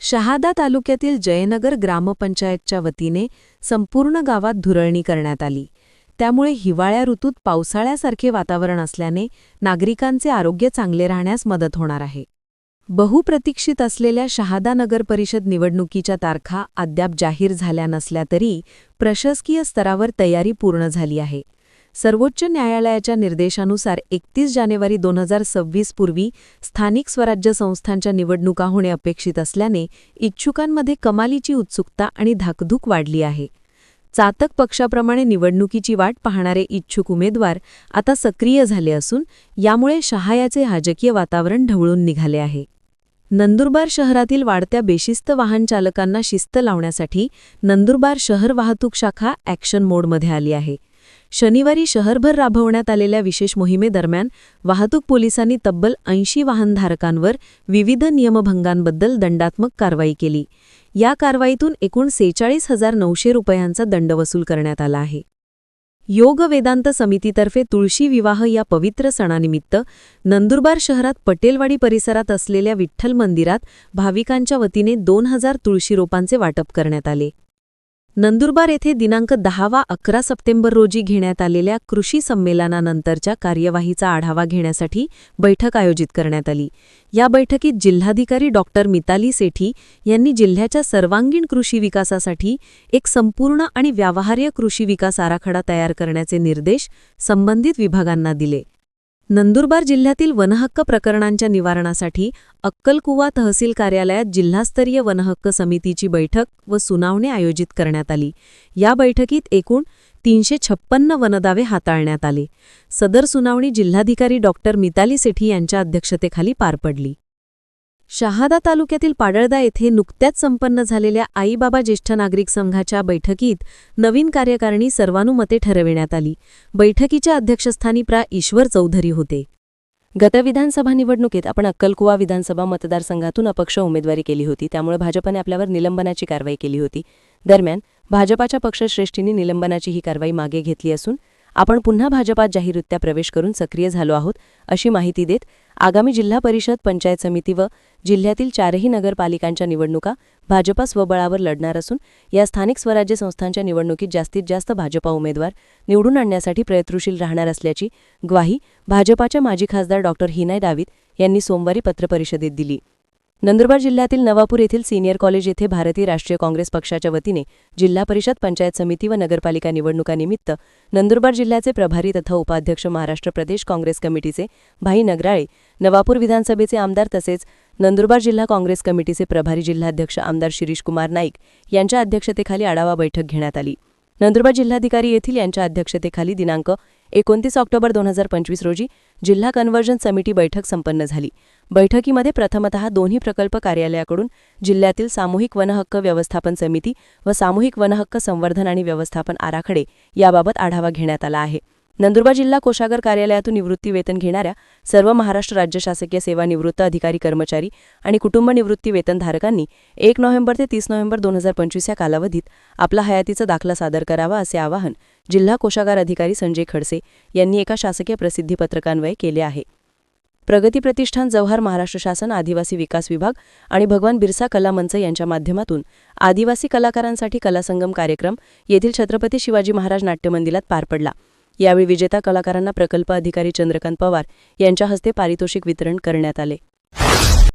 शहादा तालुक्यातील जयनगर ग्रामपंचायतच्या वतीने संपूर्ण गावात धुरळणी करण्यात आली. त्यामुळे हिवाळ्या ऋतूत पावसाळ्यासारखे वातावरण असल्याने नागरिकांचे आरोग्य चांगले राहण्यास मदत होणार आहे. बहुप्रतीक्षित असलेल्या शहादा नगर परिषद निवडणुकीच्या तारखा अद्याप जाहीर झाल्या नसल्या तरी प्रशासकीय स्तरावर तयारी पूर्ण झाली आहे. सर्वोच्च न्यायालयाच्या निर्देशानुसार एकतीस जानेवारी दोन हजार सव्वीस पूर्वी स्थानिक स्वराज्य संस्थांच्या निवडणुका होणे अपेक्षित असल्याने इच्छुकांमध्ये कमालीची उत्सुकता आणि धाकधूक वाढली आहे. चातक पक्षाप्रमाणे निवडणुकीची वाट पाहणारे इच्छुक उमेदवार आता सक्रिय झाले असून यामुळे शहायाचे राजकीय वातावरण ढवळून निघाले आहे. नंदुरबार शहरातील वाढत्या बेशिस्त वाहन चालकांना शिस्त लावण्यासाठी नंदुरबार शहर वाहतूक शाखा ॲक्शन मोडमध्ये आली आहे. शनिवारी शहरभर राबवण्यात आलेल्या विशेष मोहिमेदरम्यान वाहतूक पोलिसांनी तब्बल ऐंशी वाहनधारकांवर विविध नियमभंगांबद्दल दंडात्मक कारवाई केली. या कारवाईतून एकूण सेहेचाळीस हजार नऊशे रुपयांचा दंड वसूल करण्यात आला आहे. योग वेदांत समितीतर्फे तुळशी विवाह या पवित्र सणानिमित्त नंदुरबार शहरात पटेलवाडी परिसरात असलेल्या विठ्ठल मंदिरात भाविकांच्या वतीने दोन हजार तुळशी रोपांचे वाटप करण्यात आले. नंदुरबार येथे दिनांक दहावा अकरा सप्टेंबर रोजी घेण्यात आलेल्या कृषी संमेलनानंतरच्या कार्यवाहीचा आढावा घेण्यासाठी बैठक आयोजित करण्यात आली. या बैठकीत जिल्हाधिकारी डॉक्टर मिताली सेठी यांनी जिल्ह्याच्या सर्वांगीण कृषी विकासासाठी एक संपूर्ण आणि व्यावहार्य कृषी विकास आराखडा तयार करण्याचे निर्देश संबंधित विभागांना दिले. नंदुरबार जिल्ह्यातील वनहक्क प्रकरणांच्या निवारणासाठी अक्कलकुवा तहसील कार्यालयात जिल्हास्तरीय वनहक्क समितीची बैठक व सुनावणी आयोजित करण्यात आली. या बैठकीत एकूण तीनशे छप्पन्न वनदावे हाताळण्यात आले. सदर सुनावणी जिल्हाधिकारी डॉक्टर मिताली सेठी यांच्या अध्यक्षतेखाली पार पडली. शहादा तालुक्यातील पाडळदा येथे नुकत्याच संपन्न झालेल्या आईबाबा ज्येष्ठ नागरिक संघाच्या बैठकीत नवीन कार्यकारिणी सर्वानुमते ठरविण्यात आली. बैठकीच्या अध्यक्षस्थानी प्रा. ईश्वर चौधरी होते. गत विधानसभा निवडणुकीत आपण अक्कलकुवा विधानसभा मतदारसंघातून अपक्ष उमेदवारी केली होती. त्यामुळे भाजपने आपल्यावर निलंबनाची कारवाई केली होती. दरम्यान भाजपाच्या पक्षश्रेष्ठींनी निलंबनाची ही कारवाई मागे घेतली असून आपण पुन्हा भाजपात जाहीररित्या प्रवेश करून सक्रिय झालो आहोत अशी माहिती देत आगामी जिल्हा परिषद पंचायत समिती व जिल्ह्यातील चारही नगरपालिकांच्या निवडणुका भाजपा स्वबळावर लढणार असून या स्थानिक स्वराज्य संस्थांच्या निवडणुकीत जास्तीत जास्त भाजपा उमेदवार निवडून आणण्यासाठी प्रयत्नशील राहणार असल्याची ग्वाही भाजपाच्या माजी खासदार डॉक्टर हिनाय डावीत यांनी सोमवारी पत्रपरिषदेत दिली. नंदुरबार जिल्ह्यातील नवापूर येथील सिनियर कॉलेज येथे भारतीय राष्ट्रीय काँग्रेस पक्षाच्या वतीने जिल्हा परिषद पंचायत समिती व नगरपालिका निवडणुकानिमित्त नंदुरबार जिल्ह्याचे प्रभारी तथा उपाध्यक्ष महाराष्ट्र प्रदेश काँग्रेस कमिटीचे भाई नगराळे नवापूर विधानसभेचे आमदार तसेच नंदुरबार जिल्हा काँग्रेस कमिटीचे प्रभारी जिल्हाध्यक्ष आमदार शिरीष कुमार नाईक यांच्या अध्यक्षतेखाली आढावा बैठक घेण्यात आली. नंदुरबार जिल्हाधिकारी येथील यांच्या अध्यक्षतेखाली दिनांक एकोणतीस ऑक्टोबर दोन हजार पंचवीस रोजी जिल्हा कन्व्हर्जन समिती बैठक संपन्न झाली. बैठकीमध्ये प्रथमतः दोन्ही प्रकल्प कार्यालयाकडून जिल्ह्यातील सामूहिक वनहक्क व्यवस्थापन समिती व सामूहिक वनहक्क संवर्धन आणि व्यवस्थापन आराखडे याबाबत आढावा घेण्यात आला आहे. नंदुरबार जिल्हा कोषागर कार्यालयातून निवृत्ती वेतन घेणाऱ्या सर्व महाराष्ट्र राज्य शासकीय सेवा निवृत्त अधिकारी कर्मचारी आणि कुटुंब निवृत्ती वेतनधारकांनी एक नोव्हेंबर ते तीस नोव्हेंबर दोन हजार पंचवीस या कालावधीत आपला हयातीचा दाखला सादर करावा असे आवाहन जिल्हा कोषागार अधिकारी संजय खडसे यांनी एका शासकीय प्रसिद्धीपत्रकान्वये केले आहे. प्रगती प्रतिष्ठान जव्हार महाराष्ट्र शासन आदिवासी विकास विभाग आणि भगवान बिरसा कला मंच यांच्या माध्यमातून आदिवासी कलाकारांसाठी कलासंगम कार्यक्रम येथील छत्रपती शिवाजी महाराज नाट्यमंदिरात पार पडला. यावेळी विजेता कलाकारांना प्रकल्प अधिकारी चंद्रकांत पवार यांच्या हस्ते पारितोषिक वितरण करण्यात आले.